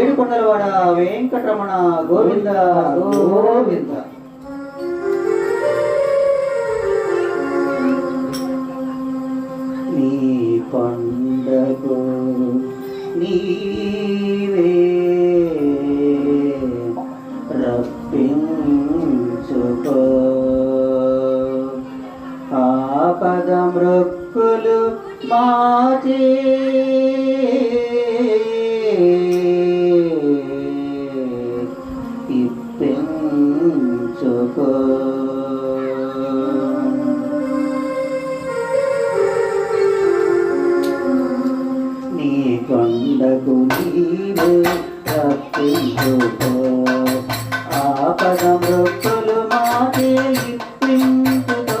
ఏడుకొండలవాడ వెంకటరమణ గోవింద గోవింద. నీ పండగో నీవే రప్పించుకో. ఆపద మృక్కులు మాచే కొండకు నీవే ఆపద మృతులు మాదే ఇప్పించుతో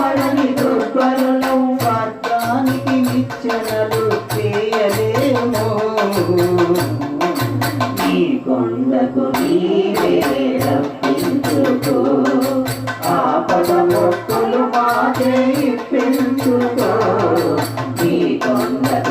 కొండకు నీవేలపించుకో ఆపద మొక్కులు మాదే పెంచుకో నీ కొండకు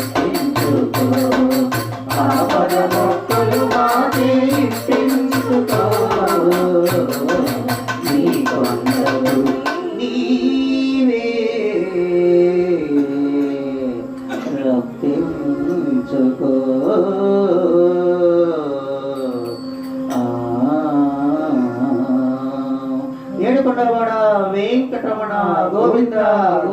ఏడుకొండలవాడ వెంకటరమణ గోవింద గోవింద